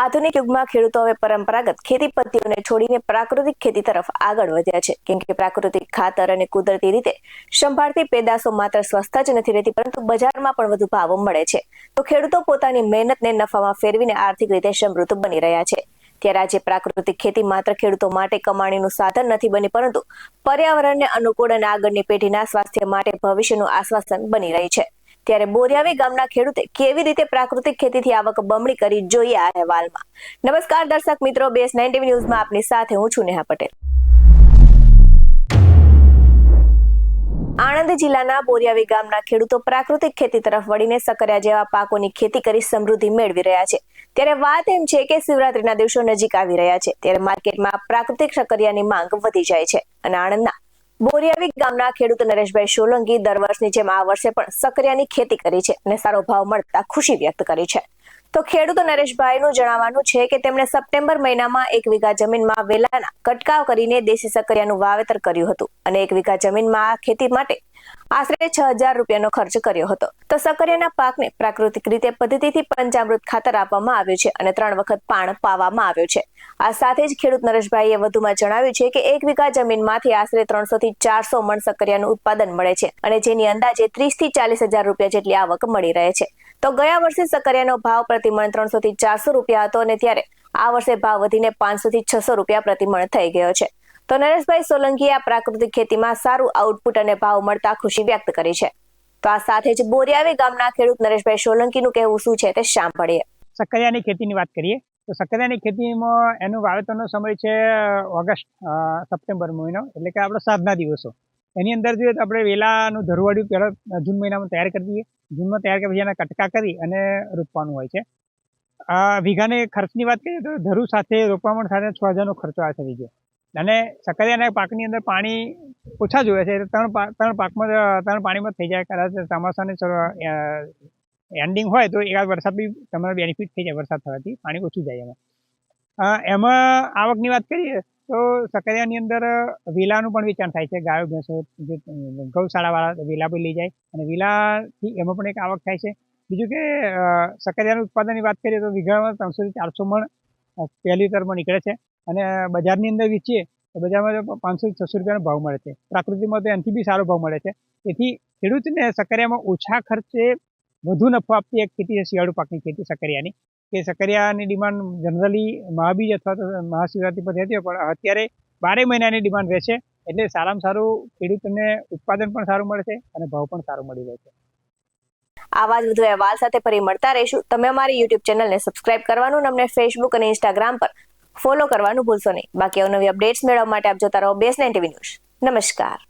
આધુનિક યુગમાં ખેડૂતો હવે પરંપરાગત ખેતી પદ્ધતિઓને છોડીને પ્રાકૃતિક ખેતી તરફ આગળ વધ્યા છે. કેમ કે પ્રાકૃતિક ખાતર અને કુદરતી રીતે સંભાળતી પેદાશો માત્ર સ્વસ્થ જ નથી રહેતી, પરંતુ બજારમાં પણ વધુ ભાવો મળે છે. તો ખેડૂતો પોતાની મહેનતને નફામાં ફેરવીને આર્થિક રીતે સમૃદ્ધ બની રહ્યા છે. ત્યારે આજે પ્રાકૃતિક ખેતી માત્ર ખેડૂતો માટે કમાણીનું સાધન નથી બની, પરંતુ પર્યાવરણને અનુકૂળ અને આગળની પેઢીના સ્વાસ્થ્ય માટે ભવિષ્યનું આશ્વાસન બની રહી છે. ત્યારે બોરિયાવી ગામના ખેડૂતે કેવી રીતે પ્રાકૃતિક ખેતીથી આવક બમણી કરી જોઈએ આ અહેવાલમાં. નમસ્કાર દર્શક મિત્રો, બેસ નાઇન્ટી ન્યૂઝમાં આપની સાથે હું છું નેહા પટેલ. આણંદ જિલ્લાના બોરિયાવી ગામના ખેડૂતો પ્રાકૃતિક ખેતી તરફ વળીને સકરિયા જેવા પાકોની ખેતી કરી સમૃદ્ધિ મેળવી રહ્યા છે. ત્યારે વાત એમ છે કે શિવરાત્રીના દિવસો નજીક આવી રહ્યા છે, ત્યારે માર્કેટમાં પ્રાકૃતિક સકરિયાની માંગ વધી જાય છે અને આણંદના બોરિયાવી ગામના ખેડૂત નરેશભાઈ સોલંકી દર વર્ષની જેમ આ વર્ષે પણ સક્રિયાની ખેતી કરી છે અને સારો ભાવ મળતા ખુશી વ્યક્ત કરી છે. તો ખેડૂત નરેશભાઈનું જણાવવાનું છે કે તેમણે સપ્ટેમ્બર મહિનામાં એક વીઘા જમીનમાં વેલાના કટકાવ કરીને દેશી સક્રિયાનું વાવેતર કર્યું હતું અને એક વીઘા જમીનમાં ખેતી માટે આશરે છ હજાર રૂપિયાનો ખર્ચ કર્યો હતો. તો સકરિયાના પાકને પ્રાકૃતિક રીતે પદ્ધતિથી પંચામૃત ખાતર આપવામાં આવ્યું છે અને ત્રણ વખત પાણ પાવામાં આવ્યું છે. આ સાથે જ ખેડૂત નરેશભાઈએ વધુમાં જણાવ્યું છે કે એક વીઘા જમીનમાંથી આશરે ત્રણસો થી ચારસો મણ સકરિયાનું ઉત્પાદન મળે છે અને જેની અંદાજે ત્રીસથી ચાલીસ હજાર રૂપિયા જેટલી આવક મળી રહે છે. તો ગયા વર્ષે સકરિયાનો ભાવ પ્રતિમણ ત્રણસો થી ચારસો રૂપિયા હતો અને ત્યારે આ વર્ષે ભાવ વધીને પાંચસો થી છસો રૂપિયા પ્રતિમણ થઈ ગયો છે. તો નરેશભાઈ સોલંકીએ આ પ્રાકૃતિક ખેતીમાં સારું આઉટપુટ અને ભાવ મળતા ખુશી વ્યક્ત કરી છે. તો આ સાથે જ બોરિયાવી ગામના ખેડૂત નરેશભાઈ સોલંકીનું કહેવું શું છે તે સાંભળીએ. સક્કરિયાની ખેતીની વાત કરીએ, તો સક્કરિયાની ખેતીમાં એનું વાવેતરનો સમય છે ઓગસ્ટ સપ્ટેમ્બર મહિનો, એટલે કે આપણે સાધના દિવસો. એની અંદર જોઈએ તો આપણે વેલાનું ધરવાડિયું પહેલાં જૂન મહિનામાં તૈયાર કરી દઈએ. જૂનમાં તૈયાર કરી પછી એના કટકા કરી અને રોપવાનું હોય છે. આ વીઘાને ખર્ચની વાત કરીએ તો ધરુ સાથે રોપવામાં સાથે છ હજારનો ખર્ચો આ થઈ ગયો. અને સક્કરિયાના પાકની અંદર પાણી ઓછા જોઈએ છે. ત્રણ ત્રણ પાકમાં ત્રણ પાણીમાં થઈ જાય. કદાચ ચોમાસાની એન્ડિંગ હોય તો એકાદ વરસાદ બી તમારે બેનિફિટ થઈ જાય વરસાદ થવાથી. પાણી ઓછું જાય એમાં. એમાં આવકની વાત કરીએ તો સકરિયાની અંદર વિલાનું પણ વેચાણ થાય છે. ગાયો ભેંસો જે ગૌશાળાવાળા વિલા પણ લઈ જાય અને વિલાથી એમાં પણ એક આવક થાય છે. બીજું કે અ, સકરિયાનું ઉત્પાદનની વાત કરીએ તો વીઘામાં ત્રણસોથી ચારસો મણ પહેલી તરમાં નીકળે છે. અને બજારની અંદર વેચીએ તો બજારમાં પાંચસો છસો રૂપિયાનો ભાવ મળે છે. પ્રાકૃતિકમાં તો એનાથી બી સારો ભાવ મળે છે. તેથી ખેડૂતને સકરિયામાં ઓછા ખર્ચે વધુ નફો આપતી એક ખેતી છે શિયાળુ પાકની ખેતી સકરિયાની કે સકરિયાની ડિમાન્ડ જનરલી મહાબીજ અથવા તો મહાશિવરાત્રી પર રહેતી હોય પણ અત્યારે બારે મહિનાની ડિમાન્ડ રહેશે એટલે સારામાં સારું ખેડૂતને ઉત્પાદન પણ સારું મળે છે અને ભાવ પણ સારો મળી રહે છે. આવા જ વધુ અહેવાલ સાથે ફરી મળતા રહીશું. તમે અમારી યુટ્યુબ ચેનલને સબસ્ક્રાઇબ કરવાનું અને અમને ફેસબુક અને ઇન્સ્ટાગ્રામ પર ફોલો કરવાનું ભૂલશો નહીં. બાકી અવનવી અપડેટ્સ મેળવવા માટે આપ જોતા રહો બેસ ટીવી ન્યૂઝ. નમસ્કાર.